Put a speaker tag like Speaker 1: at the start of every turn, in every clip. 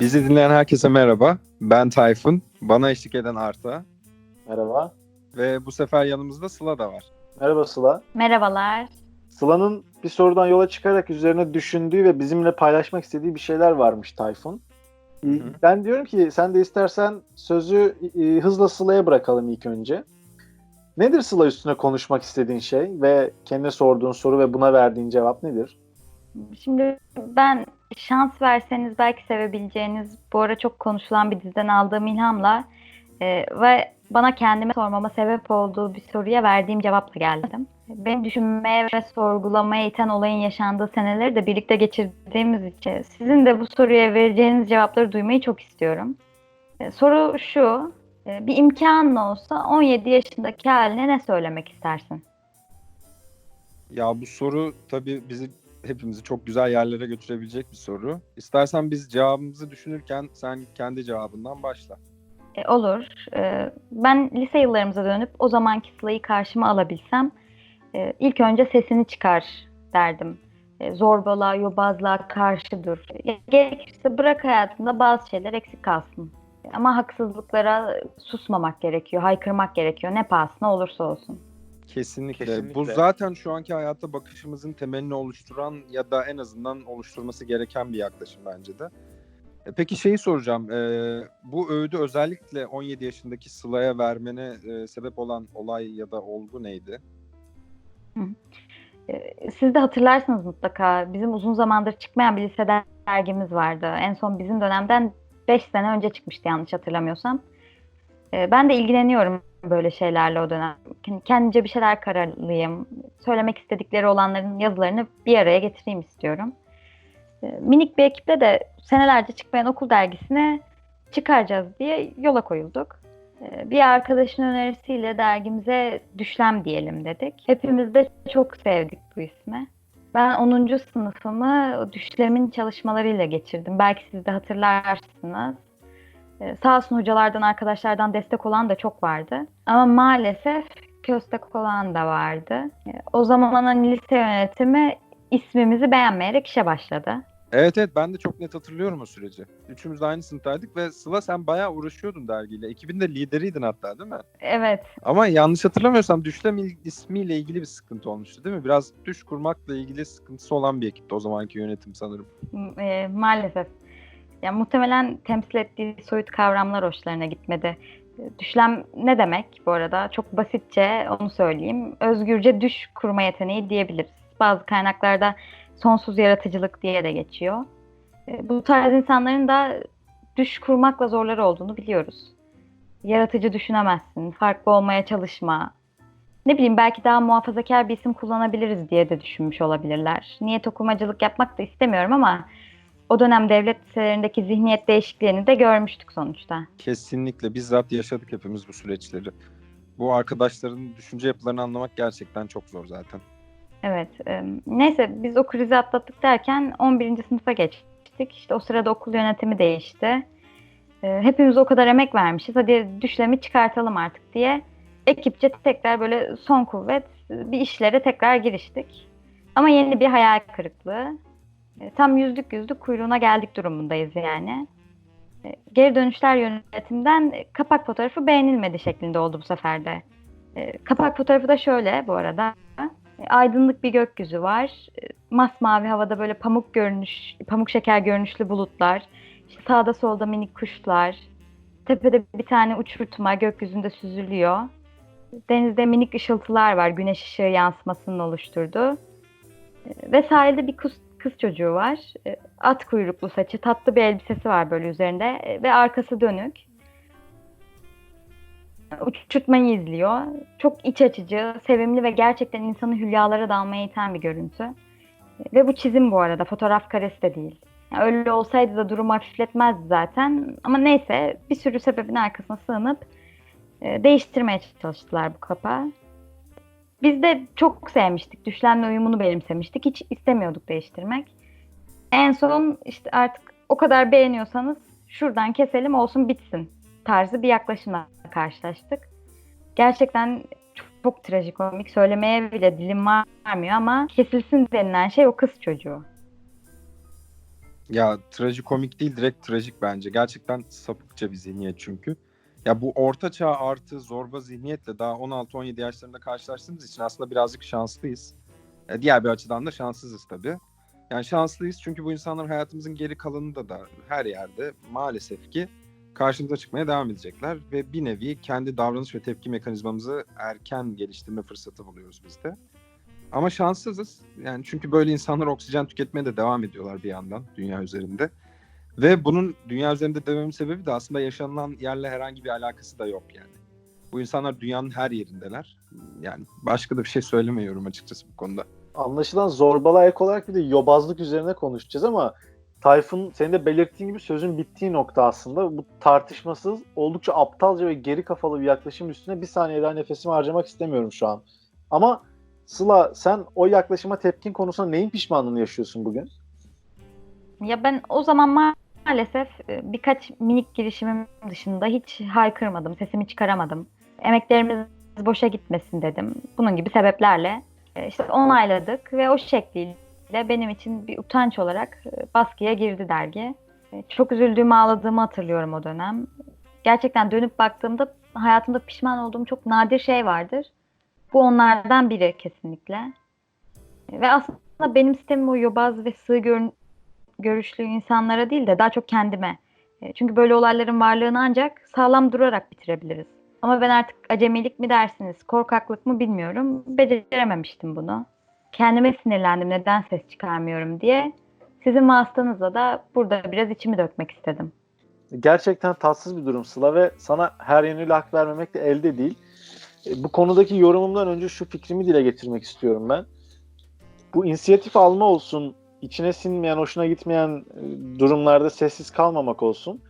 Speaker 1: Bizi dinleyen herkese merhaba. Ben Tayfun. Bana eşlik eden Arta.
Speaker 2: Merhaba.
Speaker 1: Ve bu sefer yanımızda Sıla da var.
Speaker 2: Merhaba Sıla.
Speaker 3: Merhabalar.
Speaker 2: Sıla'nın bir sorudan yola çıkarak üzerine düşündüğü ve bizimle paylaşmak istediği bir şeyler varmış Tayfun.
Speaker 1: hı.
Speaker 2: Ben diyorum ki sen de istersen sözü e, hızla Sıla'ya bırakalım ilk önce. Nedir Sıla üstüne konuşmak istediğin şey ve kendine sorduğun soru ve buna verdiğin cevap nedir?
Speaker 3: Şimdi ben şans verseniz belki sevebileceğiniz bu ara çok konuşulan bir diziden aldığım ilhamla e, ve bana kendime sormama sebep olduğu bir soruya verdiğim cevapla geldim. Beni düşünmeye ve sorgulamaya iten olayın yaşandığı seneleri de birlikte geçirdiğimiz için sizin de bu soruya vereceğiniz cevapları duymayı çok istiyorum. E, soru şu, e, bir imkanın olsa 17 yaşındaki haline ne söylemek istersin?
Speaker 1: Ya bu soru tabii bizi hepimizi çok güzel yerlere götürebilecek bir soru. İstersen biz cevabımızı düşünürken sen kendi cevabından başla.
Speaker 3: E, olur. E, ben lise yıllarımıza dönüp o zamanki Sıla'yı karşıma alabilsem e, ilk önce sesini çıkar derdim. E, zorbalığa, yobazlığa karşı dur. E, gerekirse bırak hayatında bazı şeyler eksik kalsın. Ama haksızlıklara susmamak gerekiyor, haykırmak gerekiyor ne pahasına olursa olsun.
Speaker 1: Kesinlikle.
Speaker 2: Kesinlikle.
Speaker 1: Bu zaten şu anki hayata bakışımızın temelini oluşturan ya da en azından oluşturması gereken bir yaklaşım bence de. E, Peki şeyi soracağım. E, bu öğüdü özellikle 17 yaşındaki Sıla'ya vermene e, sebep olan olay ya da olgu neydi?
Speaker 3: E, Siz de hatırlarsınız mutlaka. Bizim uzun zamandır çıkmayan bir lise dergimiz vardı. En son bizim dönemden 5 sene önce çıkmıştı yanlış hatırlamıyorsam. E, Ben de ilgileniyorum böyle şeylerle o dönem. Kendi- Kendince bir şeyler karalayayım. Söylemek istedikleri olanların yazılarını bir araya getireyim istiyorum. E, Minik bir ekiple de senelerce çıkmayan okul dergisine çıkaracağız diye yola koyulduk. E, Bir arkadaşın önerisiyle dergimize Düşlem diyelim dedik. Hepimiz de çok sevdik bu ismi. Ben 10. sınıfımı Düşlem'in çalışmalarıyla geçirdim. Belki siz de hatırlarsınız. Ee, sağ olsun hocalardan, arkadaşlardan destek olan da çok vardı. Ama maalesef köstek olan da vardı. Ee, O zamanın lise yönetimi ismimizi beğenmeyerek işe başladı.
Speaker 1: Evet evet ben de çok net hatırlıyorum o süreci. Üçümüz de aynı sınıftaydık ve Sıla sen bayağı uğraşıyordun dergiyle. Ekibin de lideriydin hatta değil mi?
Speaker 3: Evet,
Speaker 1: Ama yanlış hatırlamıyorsam Düşlem ismiyle ilgili bir sıkıntı olmuştu değil mi? Biraz düş kurmakla ilgili sıkıntısı olan bir ekipti o zamanki yönetim sanırım.
Speaker 3: e, maalesef. Yani muhtemelen temsil ettiği soyut kavramlar hoşlarına gitmedi. Düşlem ne demek bu arada? Çok basitçe onu söyleyeyim. Özgürce düş kurma yeteneği diyebiliriz. Bazı kaynaklarda sonsuz yaratıcılık diye de geçiyor. E, Bu tarz insanların da düş kurmakla zorları olduğunu biliyoruz. Yaratıcı düşünemezsin, farklı olmaya çalışma. Ne bileyim belki daha muhafazakar bir isim kullanabiliriz diye de düşünmüş olabilirler. Niyet okumacılık yapmak da istemiyorum ama o dönem devlet liselerindeki zihniyet değişikliğini de görmüştük sonuçta.
Speaker 1: Kesinlikle bizzat yaşadık hepimiz bu süreçleri. Bu arkadaşların düşünce yapılarını anlamak gerçekten çok zor zaten.
Speaker 3: Evet. e, neyse biz o krizi atlattık derken 11. sınıfa geçtik. İşte o sırada okul yönetimi değişti. E, hepimiz o kadar emek vermişiz. Hadi düşlemi çıkartalım artık diye ekipçe tekrar böyle son kuvvet bir işlere tekrar giriştik. Ama yeni bir hayal kırıklığı. E, tam yüzdük yüzdük kuyruğuna geldik durumundayız yani. E, geri dönüşler yönetimden e, kapak fotoğrafı beğenilmedi şeklinde oldu bu sefer de. Kapak fotoğrafı da şöyle bu arada. Aydınlık bir gökyüzü var. Masmavi havada böyle pamuk görünüş, pamuk şeker görünüşlü bulutlar. İşte sağda solda minik kuşlar. Tepede bir tane uçurtma gökyüzünde süzülüyor. Denizde minik ışıltılar var güneş ışığı yansımasının oluşturduğu. Ve sahilde bir kız, kız çocuğu var. E, At kuyruklu saçı, tatlı bir elbisesi var böyle üzerinde e, ve arkası dönük. Uçurtmayı izliyor. Çok iç açıcı, sevimli ve gerçekten insanı hülyalara dalmaya iten bir görüntü. Ve bu çizim bu arada, fotoğraf karesi de değil. Yani öyle olsaydı da durumu hafifletmezdi zaten. Ama neyse bir sürü sebebin arkasına sığınıp e, değiştirmeye çalıştılar bu kapağı. Biz de çok sevmiştik. Düşlemle uyumunu benimsemiştik. Hiç istemiyorduk değiştirmek. En son işte artık o kadar beğeniyorsanız şuradan keselim olsun bitsin tarzı bir yaklaşımla karşılaştık. Gerçekten çok, çok trajikomik. Söylemeye bile dilim varmıyor ama kesilsin denilen şey o kız çocuğu.
Speaker 1: Ya trajikomik değil direkt trajik bence. Gerçekten sapıkça bir zihniyet çünkü. Ya bu orta çağ artı zorba zihniyetle daha 16-17 yaşlarında karşılaştığımız için aslında birazcık şanslıyız. E, diğer bir açıdan da şanssızız tabii. Yani şanslıyız çünkü bu insanlar hayatımızın geri kalanında da her yerde maalesef ki karşımıza çıkmaya devam edecekler ve bir nevi kendi davranış ve tepki mekanizmamızı erken geliştirme fırsatı buluyoruz biz de. Ama şanssızız. Yani çünkü böyle insanlar oksijen tüketmeye de devam ediyorlar bir yandan dünya üzerinde. Ve bunun dünya üzerinde dememin sebebi de aslında yaşanılan yerle herhangi bir alakası da yok yani. Bu insanlar dünyanın her yerindeler. Yani başka da bir şey söylemiyorum açıkçası bu konuda.
Speaker 2: Anlaşılan zorbalığa ek olarak bir de yobazlık üzerine konuşacağız ama Tayfun senin de belirttiğin gibi sözün bittiği nokta aslında bu tartışmasız oldukça aptalca ve geri kafalı bir yaklaşım üstüne bir saniye daha nefesimi harcamak istemiyorum şu an. Ama Sıla sen o yaklaşıma tepkin konusunda neyin pişmanlığını yaşıyorsun bugün?
Speaker 3: Ya ben o zaman ma- maalesef e, birkaç minik girişimim dışında hiç haykırmadım, sesimi çıkaramadım. Emeklerimiz boşa gitmesin dedim. Bunun gibi sebeplerle e, işte onayladık ve o şekliyle benim için bir utanç olarak e, baskıya girdi dergi. Çok üzüldüğümü, ağladığımı hatırlıyorum o dönem. Gerçekten dönüp baktığımda hayatımda pişman olduğum çok nadir şey vardır. Bu onlardan biri kesinlikle. Ve aslında benim sistemim o yobaz ve sığ görün- görüşlü insanlara değil de daha çok kendime. E, Çünkü böyle olayların varlığını ancak sağlam durarak bitirebiliriz. Ama ben artık acemilik mi dersiniz, korkaklık mı bilmiyorum. Becerememiştim bunu. Kendime sinirlendim neden ses çıkarmıyorum diye. Sizin vasıtanızla da burada biraz içimi dökmek istedim.
Speaker 2: Gerçekten tatsız bir durum Sıla ve sana her yönüyle hak vermemek de elde değil. E, Bu konudaki yorumumdan önce şu fikrimi dile getirmek istiyorum ben. Bu inisiyatif alma olsun, içine sinmeyen, hoşuna gitmeyen e, durumlarda sessiz kalmamak olsun.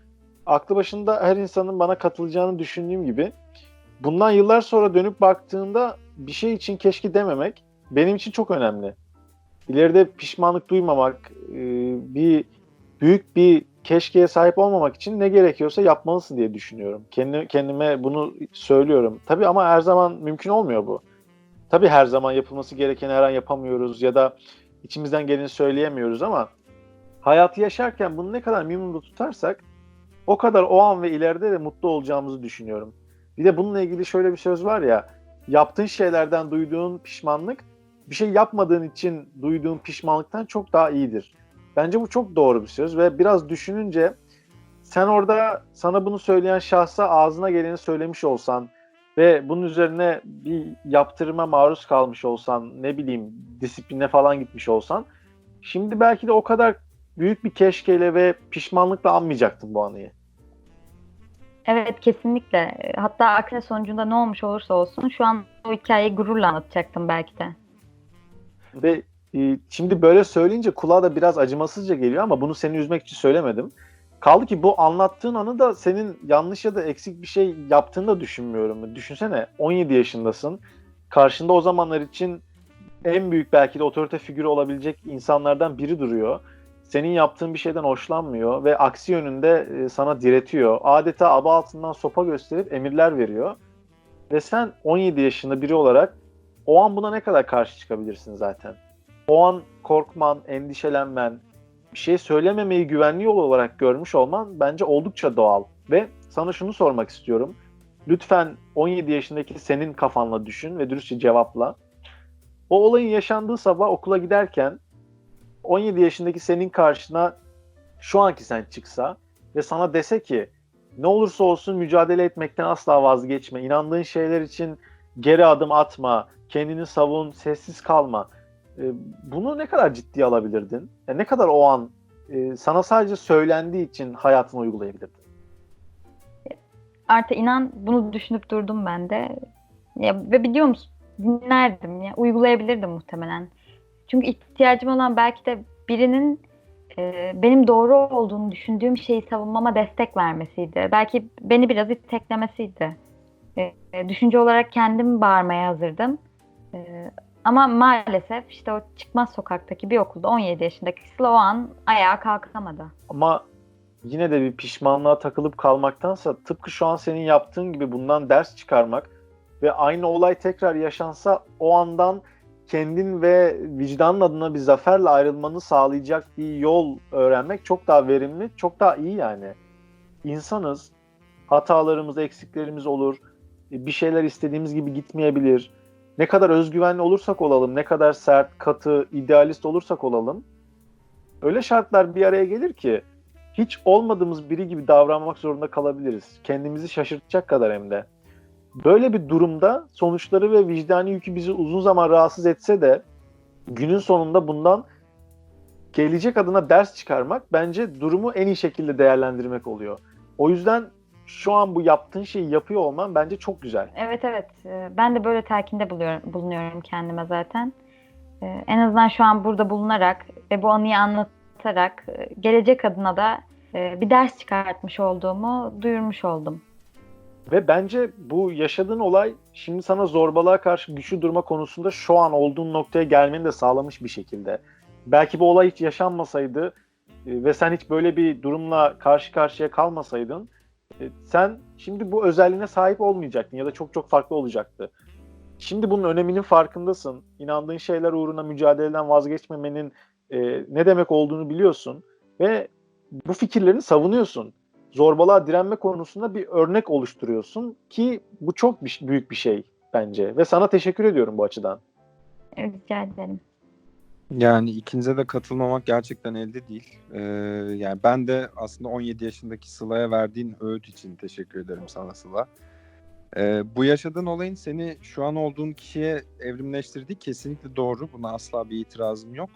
Speaker 2: Aklı başında her insanın bana katılacağını düşündüğüm gibi bundan yıllar sonra dönüp baktığında bir şey için keşke dememek benim için çok önemli. İleride pişmanlık duymamak, e, bir büyük bir keşkeye sahip olmamak için ne gerekiyorsa yapmalısın diye düşünüyorum. Kendi, kendime bunu söylüyorum. Tabii ama her zaman mümkün olmuyor bu. Tabii her zaman yapılması gerekeni her an yapamıyoruz ya da içimizden geleni söyleyemiyoruz ama hayatı yaşarken bunu ne kadar minimumda tutarsak o kadar o an ve ileride de mutlu olacağımızı düşünüyorum. Bir de bununla ilgili şöyle bir söz var ya, yaptığın şeylerden duyduğun pişmanlık bir şey yapmadığın için duyduğun pişmanlıktan çok daha iyidir. Bence bu çok doğru bir söz ve biraz düşününce sen orada sana bunu söyleyen şahsa ağzına geleni söylemiş olsan ve bunun üzerine bir yaptırıma maruz kalmış olsan, ne bileyim disipline falan gitmiş olsan, şimdi belki de o kadar büyük bir keşkeyle ve pişmanlıkla anmayacaktın bu anıyı.
Speaker 3: Evet kesinlikle. Hatta aksine sonucunda ne olmuş olursa olsun şu an o hikayeyi gururla anlatacaktım belki de.
Speaker 2: Ve e, şimdi böyle söyleyince kulağa da biraz acımasızca geliyor ama bunu seni üzmek için söylemedim. Kaldı ki bu anlattığın anı da senin yanlış ya da eksik bir şey yaptığını da düşünmüyorum. Düşünsene 17 yaşındasın. Karşında o zamanlar için en büyük belki de otorite figürü olabilecek insanlardan biri duruyor. Senin yaptığın bir şeyden hoşlanmıyor ve aksi yönünde e, sana diretiyor. Adeta aba altından sopa gösterip emirler veriyor. Ve sen 17 yaşında biri olarak o an buna ne kadar karşı çıkabilirsin zaten? O an korkman, endişelenmen, bir şey söylememeyi güvenli yol olarak görmüş olman bence oldukça doğal. Ve sana şunu sormak istiyorum. Lütfen 17 yaşındaki senin kafanla düşün ve dürüstçe cevapla. O olayın yaşandığı sabah okula giderken 17 yaşındaki senin karşına şu anki sen çıksa ve sana dese ki ne olursa olsun mücadele etmekten asla vazgeçme. İnandığın şeyler için geri adım atma, kendini savun, sessiz kalma. E, bunu ne kadar ciddiye alabilirdin? Yani ne kadar o an e, sana sadece söylendiği için hayatını uygulayabilirdin?
Speaker 3: Artı inan bunu düşünüp durdum ben de. Ya, ve biliyor musun dinlerdim ya uygulayabilirdim muhtemelen. Çünkü ihtiyacım olan belki de birinin e, benim doğru olduğunu düşündüğüm şeyi savunmama destek vermesiydi. Belki beni biraz iteklemesiydi. E, e, düşünce olarak kendim bağırmaya hazırdım. E, ama maalesef işte o çıkmaz sokaktaki bir okulda 17 yaşındaki Sıla ayağa kalkamadı.
Speaker 2: Ama yine de bir pişmanlığa takılıp kalmaktansa tıpkı şu an senin yaptığın gibi bundan ders çıkarmak ve aynı olay tekrar yaşansa o andan kendin ve vicdanın adına bir zaferle ayrılmanı sağlayacak bir yol öğrenmek çok daha verimli, çok daha iyi yani. İnsanız, hatalarımız, eksiklerimiz olur, bir şeyler istediğimiz gibi gitmeyebilir. Ne kadar özgüvenli olursak olalım, ne kadar sert, katı, idealist olursak olalım, öyle şartlar bir araya gelir ki hiç olmadığımız biri gibi davranmak zorunda kalabiliriz. Kendimizi şaşırtacak kadar hem de. Böyle bir durumda sonuçları ve vicdani yükü bizi uzun zaman rahatsız etse de günün sonunda bundan gelecek adına ders çıkarmak bence durumu en iyi şekilde değerlendirmek oluyor. O yüzden şu an bu yaptığın şeyi yapıyor olman bence çok güzel.
Speaker 3: Evet evet. Ee, Ben de böyle telkinde buluyorum, bulunuyorum kendime zaten. Ee, En azından şu an burada bulunarak ve bu anıyı anlatarak e, gelecek adına da e, bir ders çıkartmış olduğumu duyurmuş oldum.
Speaker 2: Ve bence bu yaşadığın olay şimdi sana zorbalığa karşı güçlü durma konusunda şu an olduğun noktaya gelmeni de sağlamış bir şekilde. Belki bu olay hiç yaşanmasaydı e, ve sen hiç böyle bir durumla karşı karşıya kalmasaydın sen şimdi bu özelliğine sahip olmayacaktın ya da çok çok farklı olacaktı. Şimdi bunun öneminin farkındasın. İnandığın şeyler uğruna mücadeleden vazgeçmemenin e, ne demek olduğunu biliyorsun ve bu fikirlerini savunuyorsun zorbalığa direnme konusunda bir örnek oluşturuyorsun ki bu çok bir- büyük bir şey bence ve sana teşekkür ediyorum bu açıdan.
Speaker 3: Rica ederim.
Speaker 1: Yani ikinize de katılmamak gerçekten elde değil. Ee, yani ben de aslında 17 yaşındaki Sıla'ya verdiğin öğüt için teşekkür ederim sana Sıla. Ee, bu yaşadığın olayın seni şu an olduğun kişiye evrimleştirdiği kesinlikle doğru. Buna asla bir itirazım yok.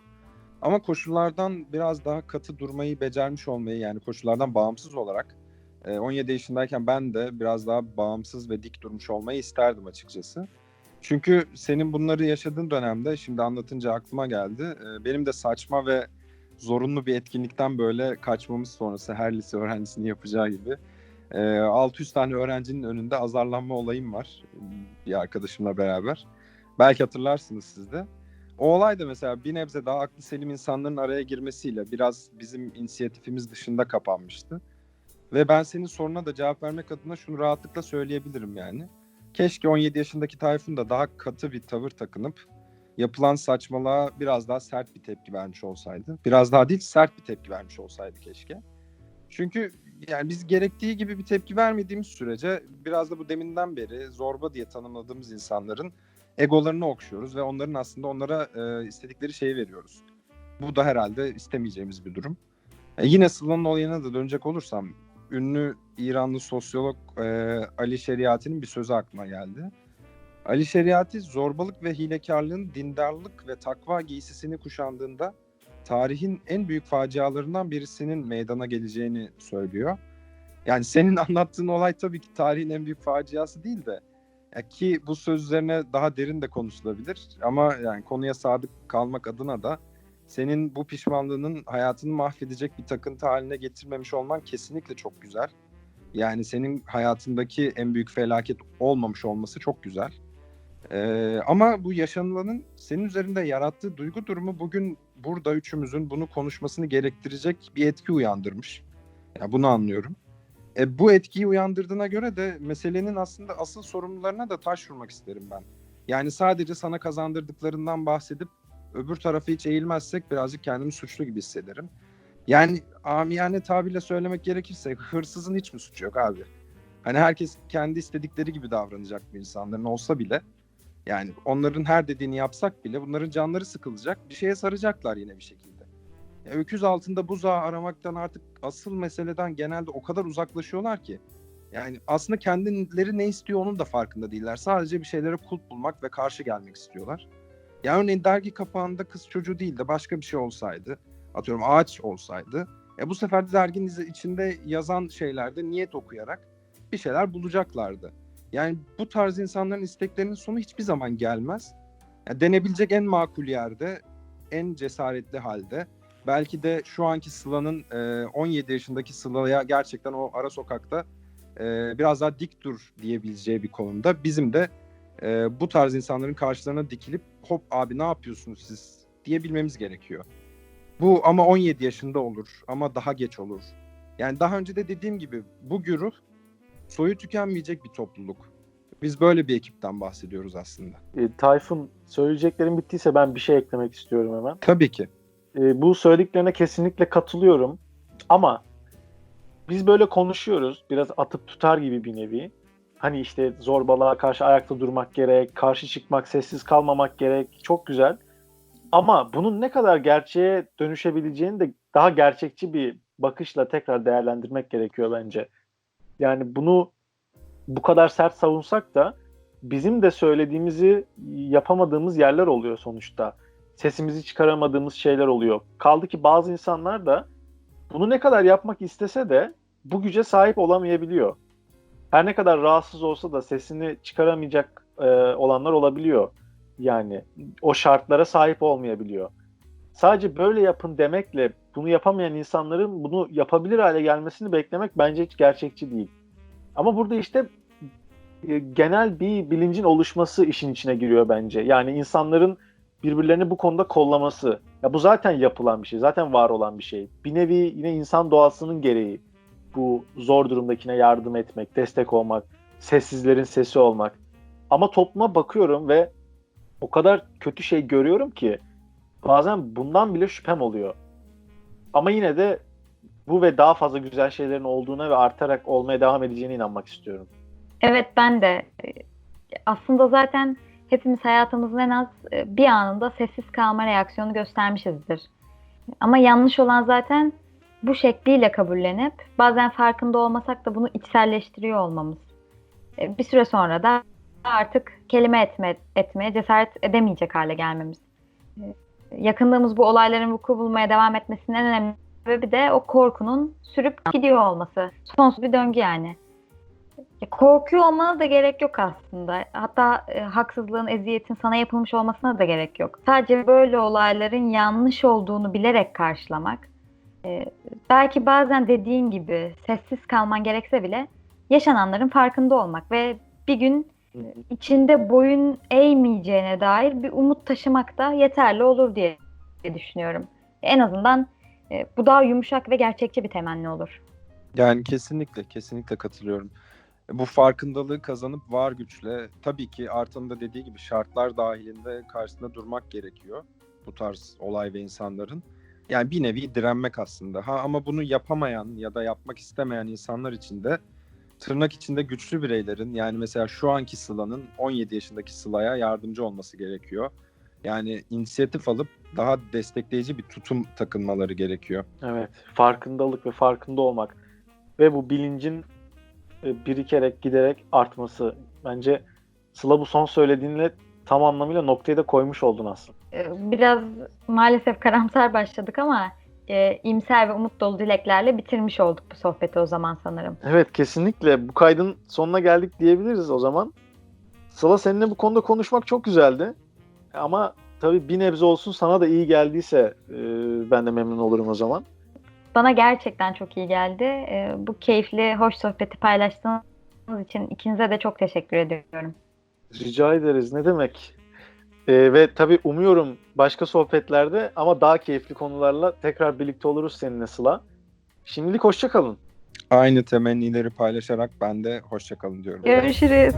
Speaker 1: Ama koşullardan biraz daha katı durmayı becermiş olmayı yani koşullardan bağımsız olarak e, 17 yaşındayken ben de biraz daha bağımsız ve dik durmuş olmayı isterdim açıkçası. Çünkü senin bunları yaşadığın dönemde şimdi anlatınca aklıma geldi. Ee, Benim de saçma ve zorunlu bir etkinlikten böyle kaçmamız sonrası her lise öğrencisinin yapacağı gibi e, 600 tane öğrencinin önünde azarlanma olayım var bir arkadaşımla beraber. Belki hatırlarsınız siz de. O olay da mesela bir nebze daha aklı selim insanların araya girmesiyle biraz bizim inisiyatifimiz dışında kapanmıştı. Ve ben senin soruna da cevap vermek adına şunu rahatlıkla söyleyebilirim yani. Keşke 17 yaşındaki Tayfun da daha katı bir tavır takınıp yapılan saçmalığa biraz daha sert bir tepki vermiş olsaydı. Biraz daha değil sert bir tepki vermiş olsaydı keşke. Çünkü yani biz gerektiği gibi bir tepki vermediğimiz sürece biraz da bu deminden beri zorba diye tanımladığımız insanların egolarını okşuyoruz ve onların aslında onlara e, istedikleri şeyi veriyoruz. Bu da herhalde istemeyeceğimiz bir durum. E, yine Sıla'nın olayına da dönecek olursam ünlü İranlı sosyolog e, Ali Şeriati'nin bir sözü aklıma geldi. Ali Şeriati zorbalık ve hilekarlığın dindarlık ve takva giysisini kuşandığında tarihin en büyük facialarından birisinin meydana geleceğini söylüyor. Yani senin anlattığın olay tabii ki tarihin en büyük faciası değil de ya ki bu söz üzerine daha derin de konuşulabilir ama yani konuya sadık kalmak adına da senin bu pişmanlığının hayatını mahvedecek bir takıntı haline getirmemiş olman kesinlikle çok güzel. Yani senin hayatındaki en büyük felaket olmamış olması çok güzel. Ee, ama bu yaşanılanın senin üzerinde yarattığı duygu durumu bugün burada üçümüzün bunu konuşmasını gerektirecek bir etki uyandırmış. Ya bunu anlıyorum. E, bu etkiyi uyandırdığına göre de meselenin aslında asıl sorumlularına da taş vurmak isterim ben. Yani sadece sana kazandırdıklarından bahsedip öbür tarafı hiç eğilmezsek birazcık kendimi suçlu gibi hissederim. Yani amiyane tabirle söylemek gerekirse hırsızın hiç mi suçu yok abi? Hani herkes kendi istedikleri gibi davranacak bu insanların olsa bile yani onların her dediğini yapsak bile bunların canları sıkılacak. Bir şeye saracaklar yine bir şekilde. Ya öküz altında buzağı aramaktan artık asıl meseleden genelde o kadar uzaklaşıyorlar ki. Yani aslında kendileri ne istiyor onun da farkında değiller. Sadece bir şeylere kulp bulmak ve karşı gelmek istiyorlar. Ya örneğin dergi kapağında kız çocuğu değil de başka bir şey olsaydı, atıyorum ağaç olsaydı, e bu sefer de derginin içinde yazan şeylerde niyet okuyarak bir şeyler bulacaklardı. Yani bu tarz insanların isteklerinin sonu hiçbir zaman gelmez. Ya denebilecek en makul yerde, en cesaretli halde. Belki de şu anki Sıla'nın e, 17 yaşındaki Sıla'ya gerçekten o ara sokakta e, biraz daha dik dur diyebileceği bir konumda. Bizim de e, bu tarz insanların karşılarına dikilip hop abi ne yapıyorsunuz siz diyebilmemiz gerekiyor. Bu ama 17 yaşında olur ama daha geç olur. Yani daha önce de dediğim gibi bu güruh soyu tükenmeyecek bir topluluk. Biz böyle bir ekipten bahsediyoruz aslında.
Speaker 2: E, Tayfun söyleyeceklerim bittiyse ben bir şey eklemek istiyorum hemen.
Speaker 1: Tabii ki.
Speaker 2: E, bu söylediklerine kesinlikle katılıyorum. Ama biz böyle konuşuyoruz. Biraz atıp tutar gibi bir nevi. Hani işte zorbalığa karşı ayakta durmak gerek, karşı çıkmak, sessiz kalmamak gerek. Çok güzel. Ama bunun ne kadar gerçeğe dönüşebileceğini de daha gerçekçi bir bakışla tekrar değerlendirmek gerekiyor bence. Yani bunu bu kadar sert savunsak da bizim de söylediğimizi yapamadığımız yerler oluyor sonuçta sesimizi çıkaramadığımız şeyler oluyor. Kaldı ki bazı insanlar da bunu ne kadar yapmak istese de bu güce sahip olamayabiliyor. Her ne kadar rahatsız olsa da sesini çıkaramayacak e, olanlar olabiliyor. Yani o şartlara sahip olmayabiliyor. Sadece böyle yapın demekle bunu yapamayan insanların bunu yapabilir hale gelmesini beklemek bence hiç gerçekçi değil. Ama burada işte e, genel bir bilincin oluşması işin içine giriyor bence. Yani insanların birbirlerini bu konuda kollaması. Ya bu zaten yapılan bir şey, zaten var olan bir şey. Bir nevi yine insan doğasının gereği. Bu zor durumdakine yardım etmek, destek olmak, sessizlerin sesi olmak. Ama topluma bakıyorum ve o kadar kötü şey görüyorum ki bazen bundan bile şüphem oluyor. Ama yine de bu ve daha fazla güzel şeylerin olduğuna ve artarak olmaya devam edeceğine inanmak istiyorum.
Speaker 3: Evet ben de. Aslında zaten hepimiz hayatımızın en az e, bir anında sessiz kalma reaksiyonu göstermişizdir. Ama yanlış olan zaten bu şekliyle kabullenip bazen farkında olmasak da bunu içselleştiriyor olmamız. E, Bir süre sonra da artık kelime etme, etmeye cesaret edemeyecek hale gelmemiz. E, Yakındığımız bu olayların vuku bulmaya devam etmesinin en önemli sebebi de o korkunun sürüp gidiyor olması. Sonsuz bir döngü yani. Ya korkuyor olmana da gerek yok aslında. Hatta e, haksızlığın, eziyetin sana yapılmış olmasına da gerek yok. Sadece böyle olayların yanlış olduğunu bilerek karşılamak. E, belki bazen dediğin gibi sessiz kalman gerekse bile yaşananların farkında olmak ve bir gün içinde boyun eğmeyeceğine dair bir umut taşımak da yeterli olur diye düşünüyorum. En azından e, bu daha yumuşak ve gerçekçi bir temenni olur.
Speaker 1: Yani kesinlikle, kesinlikle katılıyorum. Bu farkındalığı kazanıp var güçle tabii ki Artan'ın da dediği gibi şartlar dahilinde karşısında durmak gerekiyor bu tarz olay ve insanların. Yani bir nevi direnmek aslında. Ha ama bunu yapamayan ya da yapmak istemeyen insanlar için de tırnak içinde güçlü bireylerin yani mesela şu anki Sıla'nın 17 yaşındaki Sıla'ya yardımcı olması gerekiyor. Yani inisiyatif alıp daha destekleyici bir tutum takınmaları gerekiyor.
Speaker 2: Evet, farkındalık ve farkında olmak ve bu bilincin e, birikerek giderek artması. Bence Sıla bu son söylediğinle tam anlamıyla noktayı da koymuş oldun aslında.
Speaker 3: Ee, Biraz maalesef karamsar başladık ama e, imser ve umut dolu dileklerle bitirmiş olduk bu sohbeti o zaman sanırım.
Speaker 2: Evet, kesinlikle bu kaydın sonuna geldik diyebiliriz o zaman. Sıla seninle bu konuda konuşmak çok güzeldi. Ama tabii bir nebze olsun sana da iyi geldiyse e, ben de memnun olurum o zaman.
Speaker 3: Bana gerçekten çok iyi geldi. Ee, Bu keyifli, hoş sohbeti paylaştığınız için ikinize de çok teşekkür ediyorum.
Speaker 2: Rica ederiz. Ne demek? Ee, ve tabii umuyorum başka sohbetlerde ama daha keyifli konularla tekrar birlikte oluruz seninle Sıla. Şimdilik hoşça kalın.
Speaker 1: Aynı temennileri paylaşarak ben de hoşça kalın diyorum.
Speaker 3: Görüşürüz.